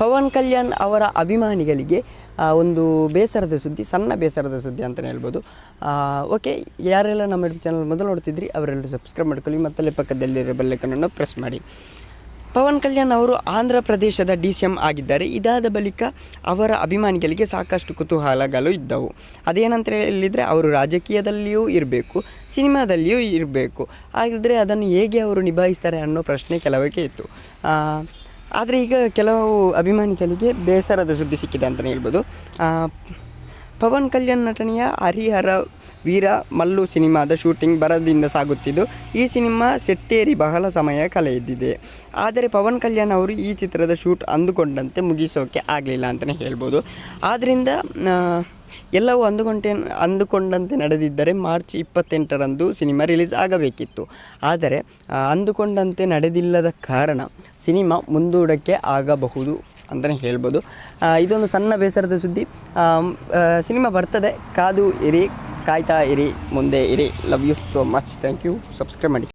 ಪವನ್ ಕಲ್ಯಾಣ್ ಅವರ ಅಭಿಮಾನಿಗಳಿಗೆ ಒಂದು ಬೇಸರದ ಸುದ್ದಿ, ಸಣ್ಣ ಬೇಸರದ ಸುದ್ದಿ ಅಂತಲೇ ಹೇಳ್ಬೋದು. ಓಕೆ, ಯಾರೆಲ್ಲ ನಮ್ಮ ಯೂಟ್ಯೂಬ್ ಚಾನಲ್ ಮೊದಲು ನೋಡ್ತಿದ್ರಿ, ಅವರೆಲ್ಲರೂ ಸಬ್ಸ್ಕ್ರೈಬ್ ಮಾಡ್ಕೊಳ್ಳಿ, ಮತ್ತಲ್ಲೇ ಪಕ್ಕದಲ್ಲಿರೋ ಬೆಲ್ಲೈಕನನ್ನು ಪ್ರೆಸ್ ಮಾಡಿ. ಪವನ್ ಕಲ್ಯಾಣ್ ಅವರು ಆಂಧ್ರ ಪ್ರದೇಶದ ಡಿ ಸಿ ಎಂ ಆಗಿದ್ದಾರೆ. ಇದಾದ ಬಳಿಕ ಅವರ ಅಭಿಮಾನಿಗಳಿಗೆ ಸಾಕಷ್ಟು ಕುತೂಹಲಗಳು ಇದ್ದವು. ಅದೇನಂತ ಹೇಳಿದರೆ, ಅವರು ರಾಜಕೀಯದಲ್ಲಿಯೂ ಇರಬೇಕು, ಸಿನಿಮಾದಲ್ಲಿಯೂ ಇರಬೇಕು. ಹಾಗಿದ್ರೆ ಅದನ್ನು ಹೇಗೆ ಅವರು ನಿಭಾಯಿಸ್ತಾರೆ ಅನ್ನೋ ಪ್ರಶ್ನೆ ಕೆಲವಕ್ಕೆ ಇತ್ತು. ಆದರೆ ಈಗ ಕೆಲವು ಅಭಿಮಾನಿಗಳಿಗೆ ಬೇಸರದ ಸುದ್ದಿ ಸಿಕ್ಕಿದೆ ಅಂತಲೇ ಹೇಳ್ಬೋದು. ಪವನ್ ಕಲ್ಯಾಣ್ ನಟನೆಯ ಹರಿಹರ ವೀರ ಮಲ್ಲು ಸಿನಿಮಾದ ಶೂಟಿಂಗ್ ಬರದಿಂದ ಸಾಗುತ್ತಿದ್ದು, ಈ ಸಿನಿಮಾ ಸೆಟ್ಟೇರಿ ಬಹಳ ಸಮಯ ಕಳೆದಿದೆ. ಆದರೆ ಪವನ್ ಕಲ್ಯಾಣ್ ಅವರು ಈ ಚಿತ್ರದ ಶೂಟ್ ಅಂದುಕೊಂಡಂತೆ ಮುಗಿಸೋಕೆ ಆಗಲಿಲ್ಲ ಅಂತಲೇ ಹೇಳ್ಬೋದು. ಆದ್ದರಿಂದ ಎಲ್ಲವೂ ಅಂದುಕೊಂಡೆ ಅಂದುಕೊಂಡಂತೆ ನಡೆದಿದ್ದರೆ ಮಾರ್ಚ್ ಇಪ್ಪತ್ತೆಂಟರಂದು ಸಿನಿಮಾ ರಿಲೀಸ್ ಆಗಬೇಕಿತ್ತು. ಆದರೆ ಅಂದುಕೊಂಡಂತೆ ನಡೆದಿಲ್ಲದ ಕಾರಣ ಸಿನಿಮಾ ಮುಂದೂಡಕ್ಕೆ ಆಗಬಹುದು ಅಂತಲೇ ಹೇಳ್ಬೋದು. ಇದೊಂದು ಸಣ್ಣ ಬೇಸರದ ಸುದ್ದಿ. ಸಿನಿಮಾ ಬರ್ತದೆ, ಕಾದು ಇರಿ ಕಾಯ್ತಾ ಇರಿ ಮುಂದೆ ಇರಿ. Love you so much thank you subscribe ಮಾಡಿ.